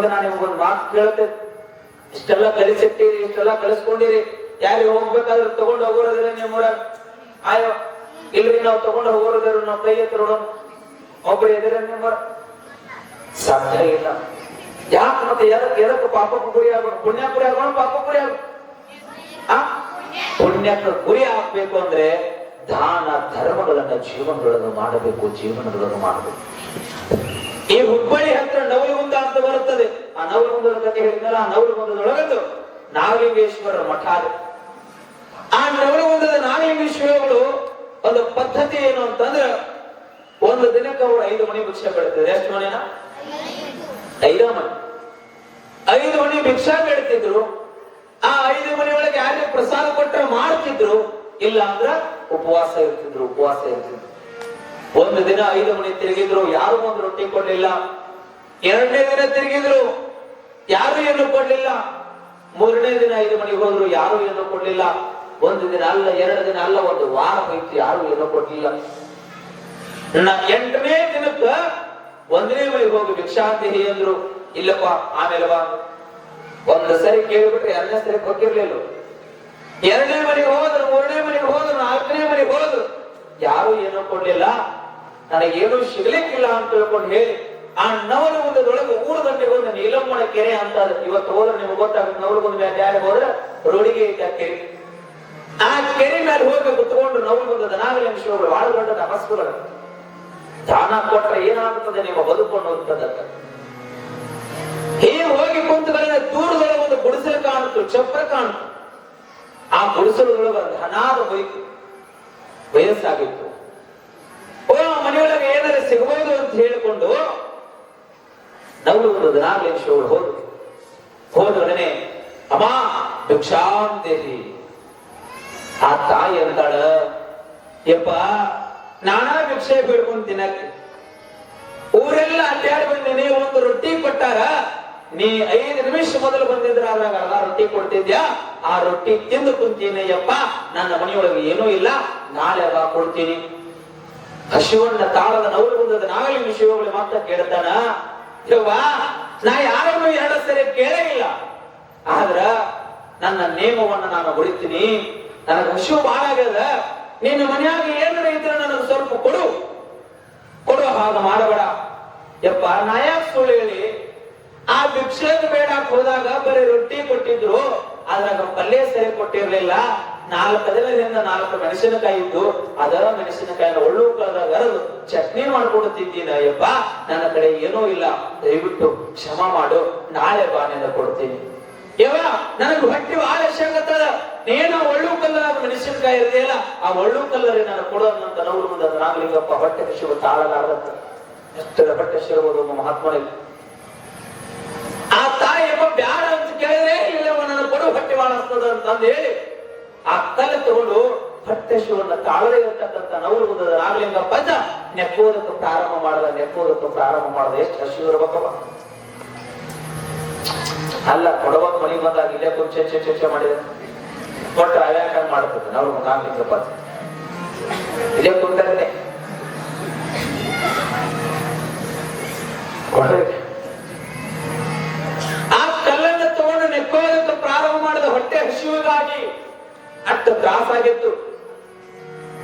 ನಿಮಗೆ ನಾನು ನಿಮಗೊಂದು ಮಾತು ಕೇಳುತ್ತೆ ಇಷ್ಟೆಲ್ಲ ಕಲಿಸಿಟ್ಟಿರಿ, ಇಷ್ಟೆಲ್ಲ ಕಲಿಸ್ಕೊಂಡಿರಿ. ಯಾರು ಹೋಗ್ಬೇಕಾದ್ರೆ ತಗೊಂಡು ಹೋಗೋರದಿರ ನಿಮ್ಮೂರ. ಆಯೋ, ಇಲ್ರಿ, ನಾವು ತಗೊಂಡು ಹೋಗೋರದ್ರು ನಾವು ಕೈ ಎತ್ತರ ಒಬ್ರು ಎದುರೇ ನಿಮ್ಮೂರ. ಸಾಧ್ಯ ಇಲ್ಲ. ಯಾಕೆ ಮತ್ತೆ ಎದಕ್ಕೆ ಎದಕ್ಕೆ ಪಾಪಕ್ಕೆ ಗುರಿ ಆಗ್ಬೇಕು? ಪುಣ್ಯ ಗುರಿ ಆಗೋಣ ಪಾಪ ಗುರಿ ಆಗ್ಬೇಕು. ಆ? ಪುಣ್ಯಕ್ಕೆ ಗುರಿ ಆಗ್ಬೇಕು ಅಂದ್ರೆ ದಾನ ಧರ್ಮಗಳನ್ನ ಜೀವನಗಳನ್ನು ಮಾಡಬೇಕು ಜೀವನಗಳನ್ನು ಮಾಡಬೇಕು. ಈ ಹುಬ್ಬಳ್ಳಿ ಹತ್ರ ನವಲಗುಂದ ಅಂತ ಬರುತ್ತದೆ. ಆ ನವಲಗುಂದದ ಕಥೆ ಹೇಳಿದ್ನಲ್ಲ, ಆ ನವಲಗುಂದದೊಳಗದು ನಾಗಲಿಂಗೇಶ್ವರರ ಮಠ ಅದು. ಆ ನವಲಗುಂದದ ನಾಗಲಿಂಗೇಶ್ವರಗಳು ಒಂದು ಪದ್ಧತಿ ಏನು ಅಂತಂದ್ರೆ ಒಂದು ದಿನಕ್ಕೆ ಅವರು ಐದು ಮಣಿ ಭಿಕ್ಷೆ ಬೆಳಿತಾರೆ ಎಷ್ಟು ಮಣಿನ? ಐದ ಮಣಿ. ಐದು ಮಣಿ ಭಿಕ್ಷಾ ಬೇಡ್ತಿದ್ರು ಆ ಐದು ಮಣಿ ಒಳಗೆ ಯಾರಿಗೆ ಪ್ರಸಾದ ಕೊಟ್ಟರೆ ಮಾಡ್ತಿದ್ರು, ಇಲ್ಲ ಅಂದ್ರ ಉಪವಾಸ ಇರ್ತಿದ್ರು ಉಪವಾಸ ಇರ್ತಿದ್ರು. ಒಂದು ದಿನ ಐದು ಮಣಿ ತಿರುಗಿದ್ರು ಯಾರು ಒಂದು ರೊಟ್ಟಿ ಕೊಡ್ಲಿಲ್ಲ. ಎರಡನೇ ದಿನ ತಿರುಗಿದ್ರು, ಯಾರು ಏನು ಕೊಡ್ಲಿಲ್ಲ. ಮೂರನೇ ದಿನ ಐದು ಮನೆಗೆ ಹೋದ್ರು, ಯಾರು ಏನು ಕೊಡ್ಲಿಲ್ಲ. ಒಂದು ದಿನ ಅಲ್ಲ, ಎರಡು ದಿನ ಅಲ್ಲ, ಒಂದು ವಾರ ಹೋಯ್ತು, ಯಾರು ಏನು ಕೊಡ್ಲಿಲ್ಲ. ಎಂಟನೇ ದಿನಕ್ಕ ಒಂದನೇ ಮನೆಗೆ ಹೋಗಿ ಭಿಕ್ಷಾಂತಿ ಅಂದ್ರು ಇಲ್ಲಪ್ಪ, ಆಮೇಲೆ ಬಾ. ಒಂದು ಸರಿ ಕೇಳಿಬಿಟ್ರೆ ಎರಡನೇ ಸರಿ ಕೊಟ್ಟಿರ್ಲಿಲ್ಲ. ಎರಡನೇ ಮನೆಗೆ ಹೋದ್ರು, ಮೂರನೇ ಮನೆಗೆ ಹೋದ್ರು, ನಾಲ್ಕನೇ ಮನೆಗೆ ಹೋದ್ರು. ಯಾರು ಏನೂ ಕೊಡ್ಲಿಲ್ಲ. ನನಗೇನು ಸಿಗ್ಲಿಕ್ಕಿಲ್ಲ ಅಂತ ತಿಳ್ಕೊಂಡು ಹೇಳಿ, ಆ ನವಲಗುಂದದೊಳಗೆ ಊರು ಗಂಟೆಗೆ ಹೋದ ನೀಲಮ್ಮನ ಕೆರೆ ಅಂತ. ಇವತ್ತು ಹೋದ್ರೆ ನಿಮ್ಗೆ ಗೊತ್ತಾಗುತ್ತೆ. ನವಲಗುಂದ ಮೇಲೆ ಯಾರಿಗೆ ಹೋದ್ರೆ ರೋಡಿಗೆ ಐತೆ ಆ ಕೆರೆ. ಆ ಕೆರೆ ಮೇಲೆ ಹೋಗಿ ಕುತ್ಕೊಂಡು ನವಲಗುಂದದ ನಾಗಲಿಂಗೇಶ್ವರ ಬಹಳ ದೊಡ್ಡ ತಪಸ್ಸುಗಳು. ದಾನ ಕೊಟ್ಟರೆ ಏನಾಗುತ್ತದೆ? ನಿಮ್ಮ ಬದುಕೊಂಡು ಅನ್ನುವಂಥದ್ದಕ್ಕೆ ಹೀಗೆ ಹೋಗಿ ಕುಂತುಗಳಿಂದ ದೂರದೊಳಗೆ ಒಂದು ಗುಡಿಸಲು ಕಾಣುತ್ತು, ಚಪ್ರ ಕಾಣುತ್ತು. ಆ ಗುಡಿಸಲುಗಳು ಹನಾದ ಹೋಯ್ತು ವಯಸ್ಸಾಗಿತ್ತು. ಓ ಮನೆಯೊಳಗೆ ಏನಾದ್ರು ಸಿಗಬಹುದು ಅಂತ ಹೇಳಿಕೊಂಡು ನಾವು ಒಂದು ದಿನಾಗಲೇಶ್ವರರು ಹೋದ್ರು. ಹೋದೊಡನೆ ಅಮ್ಮ ಭಿಕ್ಷಾಂದೇಹಿ ಆ ತಾಯಿ ಅಂತಾಳ, ಯಪ್ಪ, ನಾನಾ ಭಿಕ್ಷೆ ಬೀಳ್ಕೊಂಡು ತಿನ್ನಕ್ಕೆ. ಊರೆಲ್ಲ ಅಡ್ಡಾಡಿ ಬಂದಿನಿ ಒಂದು ರೊಟ್ಟಿ ಕೊಟ್ಟಾರ ನೀ ಐದು ನಿಮಿಷ ಮೊದಲು ಬಂದಿದ್ರ ಅದ್ರಾಗ ಅರ್ಧ ರೊಟ್ಟಿ ಕೊಡ್ತಿದ್ಯಾ? ಆ ರೊಟ್ಟಿ ತಿಂದು ಕುಂತೀನಿ, ಯಪ್ಪ, ನನ್ನ ಮನೆಯೊಳಗೆ ಏನೂ ಇಲ್ಲ, ನಾಳೆ ಅದ ಕೊಡ್ತೀನಿ. ಹಸಿವಣ್ಣ ತಾಳದ ನವರು ಬಂದದ ನಾಗಲಿಂಗ ಶಿವಗಳು ಮಾತ್ರ ಕೇಳ್ತಾನ? ನಾ ಯಾರನ್ನು ಎರಡು ಸರಿ ಕೇಳೇ ಇಲ್ಲ ಆದ್ರ ನನ್ನ ನೇಮವನ್ನ ನಾನು ಹೊಡಿತೀನಿ ನನಗೆ ಹಸಿವು ಬಹಳ ಆಗ್ಯದ. ನಿನ್ನ ಮನೆಯಾಗ ಏನಾರ ಇದ್ರೆ ನನಗೆ ಸ್ವಲ್ಪ ಕೊಡು. ಕೊಡು, ಹಾಗ ಮಾಡಬೇಡ. ಯಪ್ಪ, ನಾ ಸುಳ್ಳು ಹೇಳಿ? ಆ ಭಿಕ್ಷೆ ಬೇಡ ಹೋದಾಗ ಬರೀ ರೊಟ್ಟಿ ಕೊಟ್ಟಿದ್ರು. ಅದ್ರಾಗ ಪಲ್ಯ ಸರಿ ಕೊಟ್ಟಿರ್ಲಿಲ್ಲ. ನಾಲ್ಕು ದಿನದಿಂದ ನಾಲ್ಕು ಮೆಣಸಿನಕಾಯಿ ಇದ್ದು ಅದರ ಮೆಣಸಿನಕಾಯಿನ ಒಳ್ಳು ಅರದು ಚಟ್ನಿ ಮಾಡ್ಕೊಂಡು ತಿಂತೀನಿ ಅಯ್ಯಪ್ಪ. ನನ್ನ ಕಡೆ ಏನೂ ಇಲ್ಲ. ದಯವಿಟ್ಟು ಕ್ಷಮ ಮಾಡು. ನಾಳೆ ಬಾ ಕೊಡ್ತೀನಿ. ಯವ್ವ, ನನಗೆ ಹೊಟ್ಟೆ ಆಲಸ್ಯ ಆಗತ್ತದ ನೇನ ಒಳ್ಳು ಕಲ್ಲರ ಮೆಣಸಿನಕಾಯಿ ಇರಲಿಲ್ಲ ಆ ಒಳ್ಳು ಕಲ್ಲರಿ ನಾನು ಕೊಡೋದಂತ ನವರು ಮುಂದೆ ನಾಗಲಿಂಗಪ್ಪ ಹೊಟ್ಟೆ ಶಿವ ತಾಳಲಾರದಂತ. ಎಷ್ಟರ ಹೊಟ್ಟೆ ಶಿರಬಹುದು ಮಹಾತ್ಮನಿಗೆ ಆ ತಾಯಿ ಬ್ಯಾಡ ಅಂತ ಕೇಳಿದ್ರೆ ಇಲ್ಲವ ನನ್ನ ಕೊಡು ಹೊಟ್ಟೆ ಮಾಡಿಸ್ತದ ಅಂತ ಹೇಳಿ. ಆ ತಲೆ ತಗೊಂಡು ಹೊಟ್ಟೆ ಶಿವನ ತಾಳದೇ ಇರತಕ್ಕಂಥ ನವರು ಮುಂದದ ರಾಮಲಿಂಗ ಅಜ್ಜ ನೆಪ್ಪೋದಕ್ಕೆ ಪ್ರಾರಂಭ ಮಾಡದ ನೆಪ್ಪೋದಕ್ಕೆ ಪ್ರಾರಂಭ ಮಾಡದ. ಎಷ್ಟು ಹಸಿ ಇರ್ಬೇಕವ ಅಲ್ಲ ಕೊಡವಾಗ ಮನಿ ಬಂದಾಗ ಇಲ್ಲೇ ಕೊಂಚ ಚರ್ಚೆ ಚರ್ಚೆ ಮಾಡಿದ. ಕೊಟ್ಟ ಅವ್ಯಾಕ ಮಾಡ್ತದೆ ನಾವು ನಾಗಲಿಂಗಪ್ಪ ಇಲ್ಲೇ ಕುಂತಲ್ಲೇ ಕೊಡ್ರಿ ಆ ಕಲ್ಲನ್ನು ತಗೊಂಡು ನೆಕ್ಕೋದಕ್ಕೆ ಪ್ರಾರಂಭ ಮಾಡಿದ ಹೊಟ್ಟೆ ಹಸಿವಿಗಾಗಿ ಅಷ್ಟು ತ್ರಾಸಾಗಿತ್ತು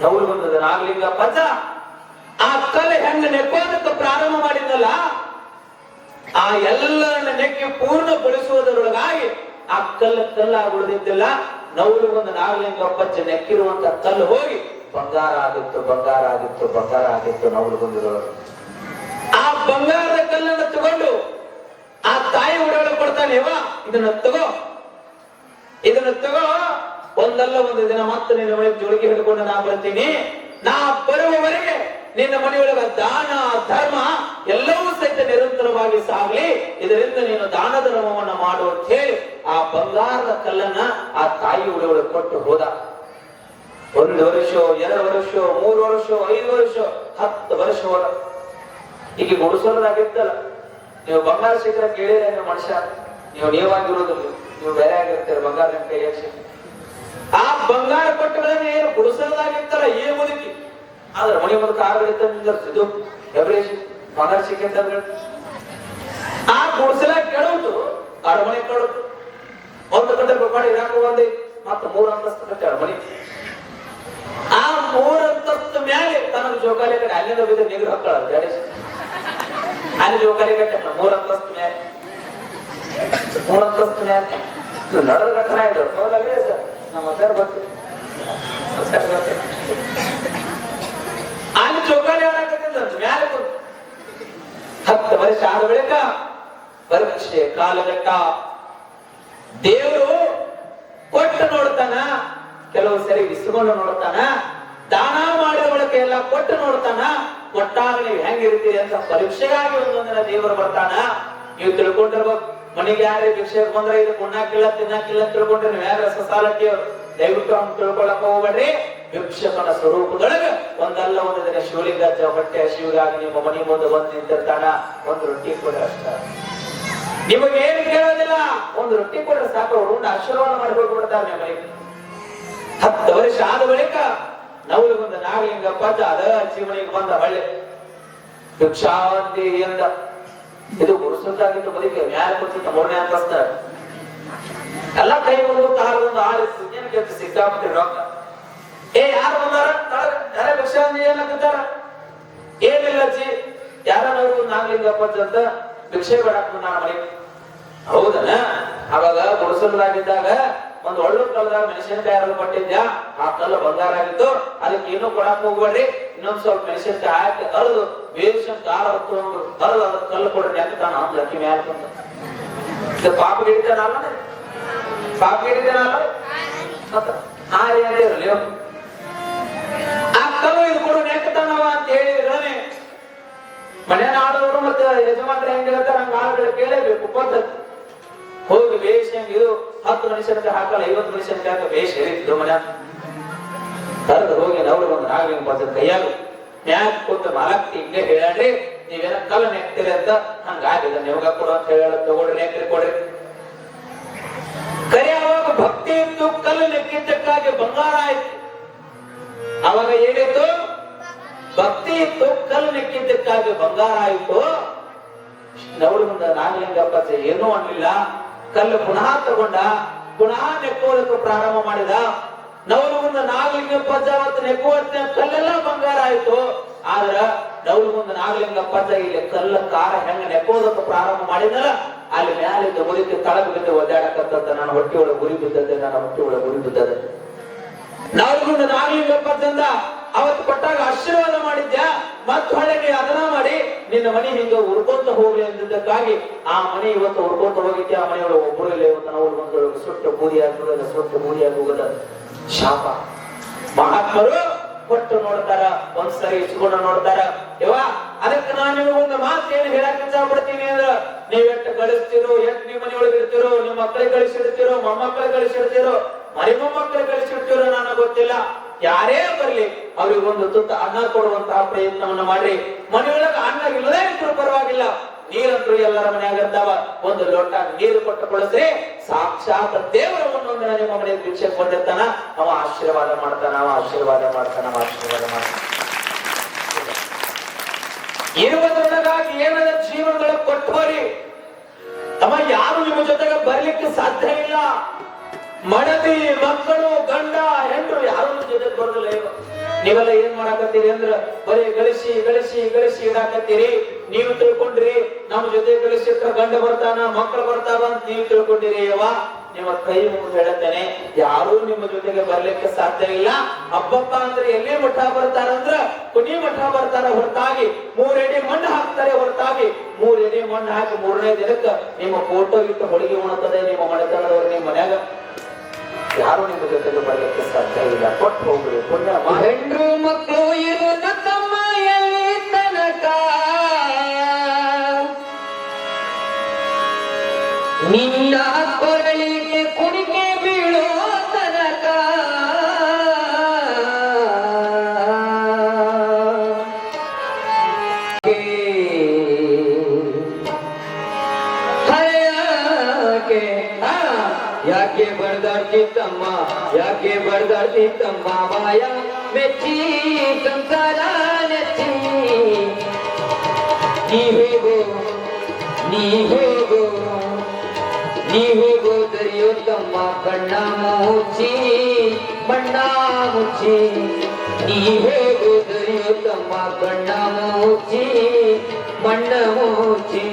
ನವರು ಬಂದದ ನಾಗಲಿಂಗ ಪದ ಆ ಕಲೆ ಹೆಂಗ ನೆಕ್ಕೋದಕ್ಕೆ ಪ್ರಾರಂಭ ಮಾಡಿದ್ನಲ್ಲ ಆ ಎಲ್ಲರನ್ನ ನೆಕ್ಕಿ ಪೂರ್ಣಗೊಳಿಸುವುದರೊಳಗಾಗಿ ಆ ಕಲ್ಲ ಕಲ್ಲಾಗಿ ಉಳಿದಿದ್ದಿಲ್ಲ ನೌಲು ಒಂದು ನಾಗಲಿಂಗ ಪಚ್ಚ ನೆಕ್ಕಿರುವಂತ ಕಲ್ಲು ಹೋಗಿ ಬಂಗಾರ ಆಗಿತ್ತು ಬಂಗಾರ ಆಗಿತ್ತು ಬಂಗಾರ ಆಗಿತ್ತು ನೌಲು ಬಂದಿರೋರು ಆ ಬಂಗಾರದ ಕಲ್ಲನ್ನು ತಗೊಂಡು ಆ ತಾಯಿ ಒಡಗಡೆ ಕೊಡ್ತಾನೆ ಇದನ್ನ ತಗೋ ಇದನ್ನ ತಗೋ ಒಂದಲ್ಲ ಒಂದು ದಿನ ಮತ್ತೆ ನಿನ್ನ ಮನೆ ಜೋಳಿಗೆ ಹಿಡ್ಕೊಂಡು ನಾ ಬರ್ತೀನಿ. ನಾ ಬರುವವರೆಗೆ ನಿನ್ನ ಮನೆಯೊಳಗ ದಾನ, ಧರ್ಮ ಎಲ್ಲವೂ ಸಹಿತ ನಿರಂತರವಾಗಿ ಸಾಗಲಿ. ಇದರಿಂದ ನೀನು ದಾನ ಧರ್ಮವನ್ನು ಮಾಡು ಅಂತ ಹೇಳಿ ಆ ಬಂಗಾರದ ಕಲ್ಲನ್ನ ಆ ತಾಯಿ ಉಳಿಯೊಳಗೆ ಕೊಟ್ಟು ಹೋದ. ಒಂದು ವರ್ಷ, ಎರಡು ವರ್ಷ, ಮೂರು ವರ್ಷ, ಐದು ವರ್ಷ, ಹತ್ತು ವರ್ಷ ಹೋದ. ಈಗ ಗುಡಿಸೋದಾಗಿದ್ದಲ್ಲ ನೀವು ಬಂಗಾರ ಶೇಖರ ಕೇಳಿದ್ರೆ ಮನುಷ್ಯ. ನೀವು ನೀವಾಗಿರೋದು ನೀವು ಬೇರೆ ಆಗಿರ್ತೀರ. ಬಂಗಾರ ಕೈ ಆ ಬಂಗಾರ ಪಟ್ಟುಗಳನ್ನ ಏನು ಗುಡಿಸಲಾಗಿರ್ತಾರ ಏ ಮುದುಕಿ. ಆದ್ರೆ ಮನೆ ಮುದುಕ ಕಾರ್ ಇದು ಎವರೇಜ್ ಬಂಗಾರ ಸಿಕ್ಕಂತ ಆ ಗುಡಿಸಲ ಕೆಡುವುದು ಅರಮನೆ ಕೆಡುವುದು ಒಂದು ಗಂಟೆ ಮಾಡಿ ಇರಾಕ ಒಂದೇ ಮತ್ತೆ ಮೂರು ಅಂತಸ್ತು ಕಟ್ಟೆ ಅರಮನೆ. ಆ ಮೂರು ಅಂತಸ್ತು ಮೇಲೆ ತನ್ನ ಜೋಕಾಲಿ ಕಡೆ ಅಲ್ಲಿಂದ ನಿಗ್ರಹ ಹಾಕೊಳ್ಳ ಗಣೇಶ. ಅಲ್ಲಿ ಜೋಕಾಲಿ ಕಟ್ಟೆ ಮೂರು ಅಂತಸ್ತು ಮೇಲೆ ಮೂರು ಅಂತಸ್ತು ಮೇಲೆ ನಡೆದ ಘಟನೆ ಇದು ಹೌದಲ್ವೇ ಸರ್. ಸರ್ ಬರ್ತೀವಿ ಅಲ್ಲಿ ಚೌಕಾಲಿ ಆಡಕತ್ತಿದ್ದ ಮ್ಯಾಲೆ ಹತ್ತು ವರ್ಷ ಆದ ಬಳಿಕ ಪರೀಕ್ಷೆ ಕಾಲಘಟ್ಟ ದೇವರು ಕೊಟ್ಟು ನೋಡ್ತಾನ, ಕೆಲವು ಸರಿ ಇಸ್ಕೊಂಡು ನೋಡ್ತಾನ, ದಾನ ಮಾಡಿದ ಬಳಿಕ ಎಲ್ಲ ಕೊಟ್ಟು ನೋಡ್ತಾನ, ಕೊಟ್ಟಾಗ ನೀವು ಹೆಂಗಿರ್ತೀರಿ ಅಂತ ಪರೀಕ್ಷೆಗಾಗಿ ಒಂದೊಂದಿನ ದೇವರು ಬರ್ತಾನ, ನೀವು ತಿಳ್ಕೊಂಡಿರ್ಬೇಕು. ಮನೆಗೆ ಯಾರು ಭಿಕ್ಷೆಗೆ ಬಂದ್ರೆ ಇದು ಉಣ್ಣಾಕಿಲ್ಲ ತಿನ್ನಾಕಿಲ್ಲ ತಿಳ್ಕೊಂಡ್ರೆ ನೀವು ಯಾರ ಸಸಾಲಕ್ಕೆ ದಯವಿಟ್ಟು ಅವ್ನು ತಿಳ್ಕೊಳಕ್ ಹೋಗ್ಬೇಡ್ರಿ. ಭಿಕ್ಷಕನ ಸ್ವರೂಪದೊಳಗೆ ಒಂದಲ್ಲ ಒಂದು ದಿನ ಶಿವಲಿಂಗ ಹೊಟ್ಟೆ ಶಿವಗಾಗಿ ನಿಮ್ಮ ಮನೆ ಮುಂದೆ ಬಂದು ನಿಂತಿರ್ತಾನ. ಒಂದು ರೊಟ್ಟಿ ಕೊಡ ಅಷ್ಟ. ನಿಮಗೆ ಏನು ಕೇಳೋದಿಲ್ಲ? ಒಂದು ರೊಟ್ಟಿ ಕೊಡ್ರೆ ಸಾಕು. ಅವ್ರು ಆಶೀರ್ವಾದ ಮಾಡಿ ಹೋಗ್ಬಿಡ್ತಾರೆ ನಿಮ್ಮ ಮನೆಗೆ. ಹತ್ತು ವರ್ಷ ಆದ ಬಳಿಕ ನವಲು ಬಂದ ನಾಗಲಿಂಗ ಪದ ಅದ ಜೀವನಿಗೆ ಬಂದ ಹಳ್ಳಿ. ಭಿಕ್ಷಾವಂತಿ ಎಂದ ಇದು ಗುರುಸಂತಾಗಿತ್ತು ಬದುಕಿ ನ್ಯಾಯ ಕೊಡ್ತಿದ್ದ ಮೂರನೇ ಅಂತಸ್ತ ಎಲ್ಲ ಕೈ ಒಂದು ಕಾಲು ಒಂದು ಆರು ಏನ್ ಕೆಲಸ ಸಿಕ್ಕಾಪಟ್ಟೆ ರೋಗ. ಏ, ಯಾರು ಬಂದಾರ? ಯಾರ ಭಿಕ್ಷಾವಂತಿ ಏನಂತಾರ ಏನಿಲ್ಲ ಅಜ್ಜಿ. ಯಾರನ್ನವರು ನಾಗಲಿಂಗ ಪದ ಅಂತ ಭಿಕ್ಷೆ ಬೇಡ ನಾನು ಮನೆಗೆ. ಹೌದನ? ಅವಾಗ ಗುಡಿಸಲ್ಲಾಗಿದ್ದಾಗ ಒಂದ್ ಒಳ್ಳು ಕಲ್ಲದಾಗ ಮೆಣಸಿನಕಾಯಿ ಕೊಟ್ಟಿದ್ಯಾ? ಆ ಕಲ್ಲು ಬಂಗಾರ ಆಗಿತ್ತು. ಅದಕ್ಕೆ ಏನು ಕೊಡಕ್ ಹೋಗ್ಬೇಡ್ರಿ. ಇನ್ನೊಂದ್ ಸ್ವಲ್ಪ ಮೆಣಸಿನಕಾಯಿ ಹಾಕಿ ಅರ್ದು ಬೇಸಿನ ಕಾರ ಹತ್ತು ಅರ್ದು ಅದ್ರ ಕಲ್ಲು ಕೊಡ್ರಿ ಅಂತ ತಾನು ಲಕ್ಕಿ ಮ್ಯಾಲ ಬಂದ ಪಾಪ ಹಿಡಿತಾನಲ್ಲ ಪಾಪ ಹಿಡಿತಾನಲ್ಲ ರೀತಿ ಇರಲಿ ಆ ಕಲ್ಲು ಇದು ಕೊಡು, ನೆಕ್ತಾನವ ಅಂತ ಹೇಳಿದ್ರೆ ಮನೆಯ ಆಡೋರು ಮತ್ತೆ ಯಜಮಾನ್ರು ಹೆಂಗಿರುತ್ತೆ ಹಂಗ ಆಳುಗಳು ಕೇಳಬೇಕು, ಪದ್ಧತಿ. ಹೋಗಿ ವೇಷ ಇದು ಹತ್ತು ಮನುಷ್ಯನಿಗೆ ಹಾಕಲ್ಲ, ಐವತ್ತು ಮನುಷ್ಯನಿಗೆ ಹಾಕ ವೇಷ ಹೇಳಿದ್ದು ಮನೆ ಕರೆದು ಹೋಗಿ ನವರು ಬಂದು ನಾಗಲಿಂಗ ಬಂದ ಕೈಯಾಗ. ಮ್ಯಾಕ್ ಕೊಟ್ಟು ಮಾಲಕ್ತಿ ಹಿಂಗೆ ಹೇಳಿ ನೀವೇನ ಕಲ್ಲ ನೆಕ್ತೀರಿ ಅಂತ ಹಂಗಾಗಿದೆ. ನಿಮ್ಗ ಕೊಡು ಅಂತ ಹೇಳ ತಗೊಳ್ರಿ ನೆಕ್ರಿ ಕೊಡ್ರಿ. ಕರೆ ಅವಾಗ ಭಕ್ತಿ ಇತ್ತು ಕಲ್ಲು ನೆಕ್ಕಿದ್ದಕ್ಕಾಗಿ ಬಂಗಾರ ಆಯ್ತು. ಅವಾಗ ಏನಿತ್ತು ಭಕ್ತಿ ಇತ್ತು ಕಲ್ಲು ನೆಕ್ಕಿದ್ದಕ್ಕಾಗಿ ಬಂಗಾರ ಆಯ್ತು. ನವಳು ಮುಂದ ನಾಗಲಿಂಗಪ್ಪ ಏನೂ ಅನ್ನಿಲ್ಲ ಕಲ್ಲು ಪುನಃ ತಗೊಂಡ, ಪುನಃ ನೆಕ್ಕುವುದಕ್ಕೆ ಪ್ರಾರಂಭ ಮಾಡಿದ. ನವಲು ಮುಂದ ನಾಗಲಿಂಗಪ್ಪ ಅವತ್ತು ನೆಕ್ಕುವಂತೆ ಕಲ್ಲೆಲ್ಲ ಬಂಗಾರ ಆಯ್ತು. ಆದ್ರ ನವಲು ಮುಂದ ನಾಗಲಿಂಗಪ್ಪ ಇಲ್ಲಿ ಕಲ್ಲ ಕಾರ ಹೆಂಗ ನೆಕ್ಕೋದಕ್ಕೆ ಪ್ರಾರಂಭ ಮಾಡಿದನ ಅಲ್ಲಿ ಮ್ಯಾಲಿಂದ ಮುರಿತು ತಳಗ ಬಿದ್ದು ಒದ್ದಾಡಕತ್ತ ನನ್ನ ಹೊಟ್ಟೆ ಒಳಗೆ ಗುರಿ ಬಿದ್ದದೆ ನನ್ನ ಹೊಟ್ಟೆ ಒಳಗೆ ಗುರಿ ಬಿದ್ದದೆ ನಾಲ್ಗುಂಡ ನಾಗಲಿಂಗ ತಂದ ಅವತ್ತು ಕೊಟ್ಟಾಗ ಆಶೀರ್ವಾದ ಮಾಡಿದ್ಯಾ? ಮತ್ ಹೊಳೆಗೆ ಅದನ್ನ ಮಾಡಿ, ನಿನ್ನ ಮನೆ ಹಿಂಗ ಉರ್ಕೊಂತ ಹೋಗ್ಲಿ ಅಂದಿದ್ದಕ್ಕಾಗಿ ಆ ಮನೆ ಇವತ್ತು ಉರ್ಕೊಂತ ಹೋಗಿದ್ಯಾ? ಆ ಮನೆಯೊಳಗೆ ಒಬ್ಬರು ಇಲ್ಲ. ಇವತ್ತು ನಾವು ಬಂದು ಸುಟ್ಟು ಬೂದಿ ಹೋಗದ ಸುಟ್ಟು ಬೂದಿ ಹೋಗದ ಶಾಪ. ಮಹಾತ್ಮರು ಕೊಟ್ಟು ನೋಡ್ತಾರ, ಒಂದ್ಸರಿ ಇಸ್ಕೊಂಡು ನೋಡ್ತಾರ. ಯವ್ವ, ಅದಕ್ಕೆ ನಾನು ಒಂದು ಮಾತು ಏನು ಹೇಳಕ್ ಇಚ್ಛಪಡ್ತೀನಿ ಅಂದ್ರ, ನೀವ್ ಎಷ್ಟು ಗಳಿಸ್ತಿರೋ, ಎಷ್ಟು ನಿಮ್ಮ ಮನೆಯೊಳಗೆ ಇರ್ತಿರೋ, ನಿಮ್ಮ ಮಕ್ಕಳಿಗೆ ಗಳಿಸಿಡ್ತಿರೋ ಮೊಮ್ಮಕ್ಕಳಿಗೆ ಗಳಿಸಿಡ್ತಿರೋ ಮರಿ ಮೊಮ್ಮಕ್ಕಳಿಗೆ ಗಳಿಸಿಡ್ತಿರೋ ನನಗೆ ಗೊತ್ತಿಲ್ಲ. ಯಾರೇ ಬರ್ಲಿ ಅವ್ರಿಗೆ ಒಂದು ತುತ್ತು ಅನ್ನ ಕೊಡುವಂತಹ ಪ್ರಯತ್ನವನ್ನ ಮಾಡಿ ಮನೆಯೊಳಗೆ ಅನ್ನ ಇಲ್ಲದೇ ಇದ್ರು ಪರವಾಗಿಲ್ಲ. ನೀರಂತೂ ಎಲ್ಲರ ಮನೆಯಾಗ ಇರ್ತಾವ ಒಂದು ಲೋಟ ನೀರು ಕೊಟ್ಟು ಸಾಕ್ಷಾತ್ ದೇವರ ಒಂದು ನಿಮ್ಮ ಮನೆಯ ದೀಕ್ಷೆ ಬಂದಿರ್ತಾನ ಅವ ಆಶೀರ್ವಾದ ಮಾಡ್ತಾನ, ಅವ ಆಶೀರ್ವಾದ ಮಾಡ್ತಾನ, ಅವ ಆಶೀರ್ವಾದ ಮಾಡ್ತಾನ. ಇರುವುದರೊಳಗಾಗಿ ಏನಾದ ಜೀವನಗಳ ಕೊಟ್ಟೋರಿ ತಮ್ಮ ಯಾರು ನಿಮ್ಮ ಜೊತೆಗೆ ಬರ್ಲಿಕ್ಕೆ ಸಾಧ್ಯ ಇಲ್ಲ ಮಡದಿ, ಮಕ್ಕಳು, ಗಂಡ, ಹೆಂಡರು ಯಾರು ಜೊತೆಗೆ ಬರೋದಿಲ್ಲ ಈಗ ನೀವೆಲ್ಲ ಏನ್ ಮಾಡಾಕತ್ತೀರಿ ಅಂದ್ರ ಬರೀ ಗಳಿಸಿ ಗಳಿಸಿ ಗಳಿಸಿ ಇಡಾಕತ್ತೀರಿ ನೀವು ತಿಳ್ಕೊಂಡ್ರಿ, ನಮ್ಮ ಜೊತೆ ಗಳಿಸಿಟ್ರ ಗಂಡ ಬರ್ತಾನ ಮಕ್ಕಳು ಬರ್ತಾವ ಅಂತ ನೀವು ತಿಳ್ಕೊಂಡಿರಿ ಯವ್ವ. ನಿಮ್ಮ ಕೈ ಮುಗಿದು ಹೇಳುತ್ತೇನೆ, ಯಾರು ನಿಮ್ಮ ಜೊತೆಗೆ ಬರ್ಲಿಕ್ಕೆ ಸಾಧ್ಯ ಇಲ್ಲ. ಹಬ್ಬಪ್ಪ ಅಂದ್ರೆ ಎಲ್ಲಿ ಮಠ ಬರ್ತಾರಂದ್ರ ಕುನಿ ಮಠ ಬರ್ತಾರ ಹೊರತಾಗಿ. ಮೂರೆಡೆ ಮಣ್ಣು ಹಾಕ್ತಾರೆ ಹೊರತಾಗಿ. ಮೂರೆಡೆ ಮಣ್ಣು ಹಾಕಿ ಮೂರನೇ ದಿನಕ್ಕ ನಿಮ್ಮ ಫೋಟೋ ಇಟ್ಟು ಹೊಳಿಗೆ ಉಣತದೆ ನಿಮ್ಮ ಮನೆತನದವ್ರು ನಿಮ್ಮ ಮನ್ಯಾಗ. ಯಾರು ನಿಮ್ಮ ಜೊತೆಗೆ ಬರಲಿಕ್ಕೆ ಸಾಧ್ಯ ಇಲ್ಲ. ಕೊಟ್ಟು ಹೋಗ್ರಿ. ಪುಣ್ಯ ಹೆಣ್ಣು ಮಕ್ಕಳು ಇರುವುದು ತಮ್ಮ ಎಲ್ಲಿ ತನಕ. ನಿನ್ನ ಕೊರಳಿಗೆ ಯಾಕೆ ಬಡ್ದಾಡ್ತಿತ್ತಮ್ಮ ಯಾಕೆ ಬಡ್ದಾಡ್ತಿತ್ತಮ್ಮ ಮಾಯ ಮೆಚ್ಚಿ ಸಂಸಾರ ನೆಚ್ಚಿ ನೀ ಹೇಗೋ ನೀ ಹೋಗೋ ನೀ ಹೋಗೋ ದರಿಯೋ ತಮ್ಮ ಕಣ್ಣ ಮುಚ್ಚಿ ಬಣ್ಣ ಮುಚ್ಚಿ ನೀ ಹೋಗೋ ದರಿಯೋ ತಮ್ಮ ಕಣ್ಣ ಮುಚ್ಚಿ ಬಣ್ಣ ಮುಚ್ಚಿ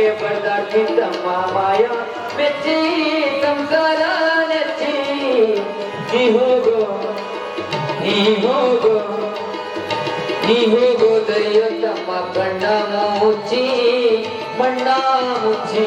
ಯಾಕೆ ಬಡ್ದಾಡ್ತಿತ್ತಮ್ಮ ಮಾಯ ಮೆಚ್ಚಿ ಸಂಸಾರ ನೆಚ್ಚಿ ನೀ ಹೋಗೋ ನೀ ತಮ್ಮ ಮುಚ್ಚಿ ಮಣ್ಣ ಮುಚ್ಚಿ.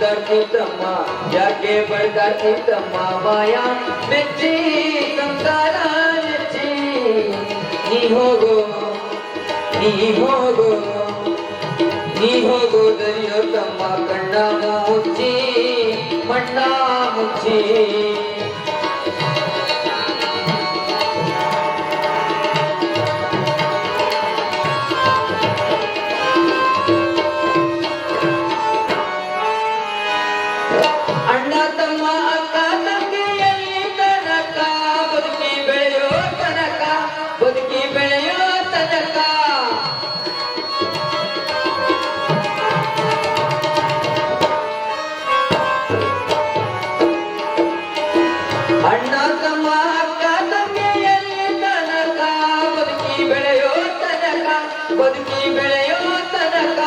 ತಮ್ಮ ಯಾಕೆ ಬಡ್ದಾಡ್ತಿ ತಮ್ಮ ಮಾಯ ಮೆಚ್ಚಿ ಸಂಸಾರ ನೆಚ್ಚಿ. ನೀ ಹೋಗೋ ನೀ ಹೋಗೋ ನೀ ಹೋಗೋ ದರಿಯೋ ತಮ್ಮ ಕಣ್ಣ ಮುಚ್ಚಿ ಮಣ್ಣ ಮುಚ್ಚಿ. ಅಣ್ಣ ತಮ್ಮ ಅಕ್ಕ ತಂಗಿಯಲ್ಲಿ ತನಕ, ಬದುಕಿ ಬೆಳೆಯೋ ತನಕ, ಬದುಕಿ ಬೆಳೆಯೋ ತನಕ.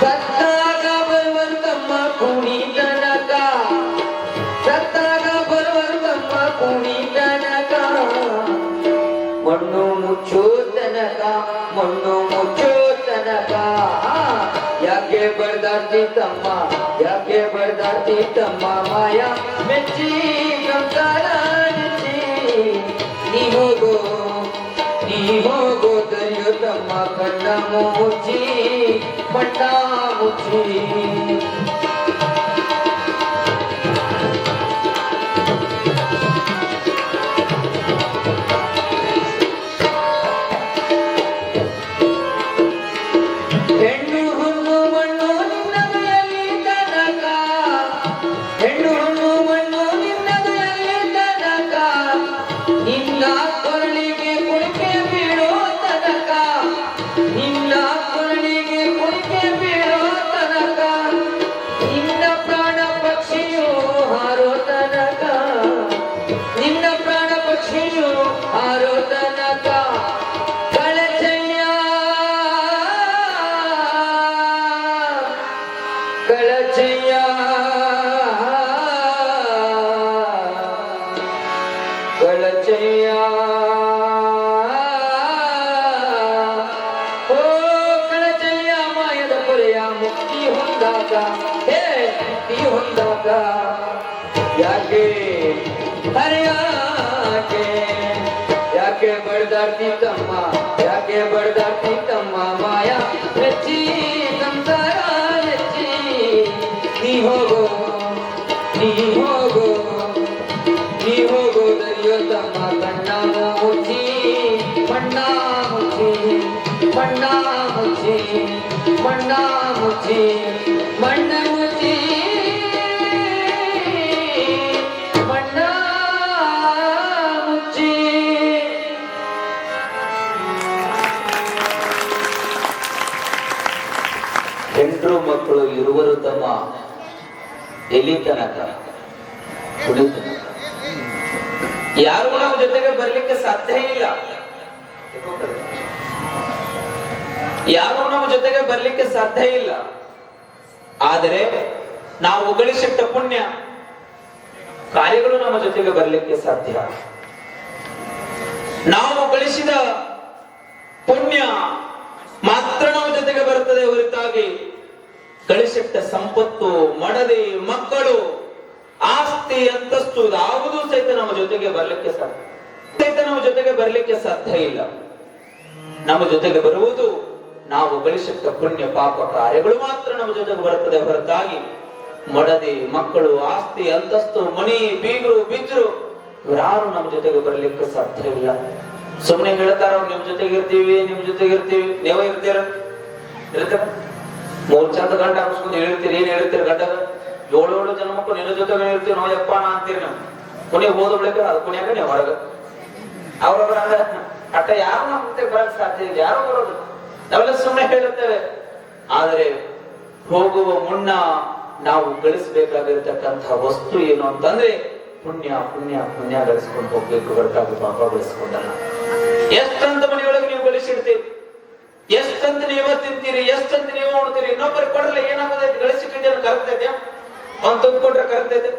ಸತ್ತಾಗ ಬರುವರು ತಮ್ಮ ಕುಣಿ ತನಕ. ಸತ್ತಾಗ ಬರುವರು ತಮ್ಮ ಕುಣಿ ತನಕ. ಮಣ್ಣು ಮುಚ್ಚೋ ತನಕ, ಮಣ್ಣು ಯಾಕೆ ಬಡ್ದಾಡ್ತಿ ತಮ್ಮ ಯಾಕೆ ಬಡ್ದಾಡ್ತಿ ತಮ್ಮ ಮಾಯ ಮೆಚ್ಚಿ ಸಂಸಾರ ನೆಚ್ಚಿ ನೀ ಹೋಗೋ ನೀ ಹೋಗೋ ದರಿಯೋ ತಮ್ಮ ಕಣ್ಣ ಮುಚ್ಚಿ ಬಣ್ಣ ಮುಚ್ಚಿ ಮುಕ್ತಿ ಹೊಂದಾಗ ಎಲ್ಲಿ ತನಕ ಯಾರು ನಮ್ಮ ಜೊತೆಗೆ ಬರ್ಲಿಕ್ಕೆ ಸಾಧ್ಯ ಇಲ್ಲ. ಯಾರು ನಮ್ಮ ಜೊತೆಗೆ ಬರ್ಲಿಕ್ಕೆ ಸಾಧ್ಯ ಇಲ್ಲ. ಆದರೆ ನಾವು ಉಗಳಿಸಿಟ್ಟ ಪುಣ್ಯ ಕಾರ್ಯಗಳು ನಮ್ಮ ಜೊತೆಗೆ ಬರಲಿಕ್ಕೆ ಸಾಧ್ಯ. ನಾವು ಗಳಿಸಿದ ಪುಣ್ಯ ಮಾತ್ರ ನಮ್ಮ ಜೊತೆಗೆ ಬರುತ್ತದೆ ಹೊರತಾಗಿ ಗಳಿಸಿಟ್ಟ ಸಂಪತ್ತು ಮಡದಿ ಮಕ್ಕಳು, ಆಸ್ತಿ ಅಂತಸ್ತು ಯಾವುದೂ ಸಹಿತ ನಮ್ಮ ಜೊತೆಗೆ ಬರಲಿಕ್ಕೆ ಸಾಧ್ಯ ಸಹಿತ ನಮ್ಮ ಜೊತೆಗೆ ಬರಲಿಕ್ಕೆ ಸಾಧ್ಯ ಇಲ್ಲ. ನಮ್ಮ ಜೊತೆಗೆ ಬರುವುದು ನಾವು ಗಳಿಸಿಟ್ಟ ಪುಣ್ಯ ಪಾಪ ಕಾರ್ಯಗಳು ಮಾತ್ರ ನಮ್ಮ ಜೊತೆಗೆ ಬರುತ್ತದೆ ಹೊರತಾಗಿ ಮಡದಿ ಮಕ್ಕಳು, ಆಸ್ತಿ ಅಂತಸ್ತು, ಮಣಿ, ಬೀಗರು ಬಿದ್ರು ಯಾರು ನಮ್ಮ ಜೊತೆಗೆ ಬರಲಿಕ್ಕೆ ಸಾಧ್ಯ ಇಲ್ಲ. ಸುಮ್ಮನೆ ಹೇಳ್ತಾರ ನಿಮ್ ಜೊತೆಗೆ ಇರ್ತೀವಿ ನಿಮ್ ಜೊತೆಗೆ ಇರ್ತೀವಿ. ನೀವೇ ಇರ್ತೀರ? ಇರ್ತೀರ? ಮೂರ್ ಚಂದ ಗಂಡ ಅನ್ಸ್ಕೊಂಡು ಹೇಳ್ತೀರಿ ಏನ್ ಹೇಳ್ತೀರಿ ಗಂಡ? ಏಳು ಏಳು ಜನ ಮಕ್ಕಳು ನಿನ್ನ ಜೊತೆಗೆ ಹೇಳ್ತೀವಿ ನಾವು ಯಪ್ಪ ನಾ ಅಂತೀರಿ ನಾವು ಕೊನೆಗೆ ಹೋದ ಬಳಿಕ ಅದು ಕೊನೆಯಾಗ ನೀವು ಹೊರಗ. ಅವ್ರವ್ರ ಅಟ್ಟ ಯಾರು ನಮ್ಮ ಬರಕ್ ಸಾಧ್ಯ ಇಲ್ಲ? ಯಾರು ಬರೋದು ನಾವೆಲ್ಲ ಸುಮ್ಮನೆ ಹೇಳುತ್ತೇವೆ. ಆದರೆ ಹೋಗುವ ಮುನ್ನ ನಾವು ಗಳಿಸಬೇಕಾಗಿರ್ತಕ್ಕಂತಹ ವಸ್ತು ಏನು ಅಂತಂದ್ರೆ ಪುಣ್ಯ ಪುಣ್ಯ ಪುಣ್ಯ ಗಳಿಸ್ಕೊಂಡು ಹೋಗ್ಬೇಕು, ಹೊರತಾಗಿ ಪಾಪ ಗಳಿಸ್ಕೊಂಡಲ್ಲ. ಎಷ್ಟಂತ ಮನೆಯೊಳಗೆ ನೀವು ಗಳಿಸಿಡ್ತೀರಿ ಎಷ್ಟಂತ ನೀವ ತಿಂತೀರಿ ಎಷ್ಟಂತ ನೀವು ಉಣ್ತೀರಿ ಇನ್ನೊಬ್ಬರು ಕೊಡಲ್ಲ ಏನಾಗೋದೈತೆ? ಗಳಿಸಿಟ್ಟಿದ್ದೇನೆ ಕರ್ತೈತೆ ಅವ್ನು ತಂದು ಕರ್ತೈತೆ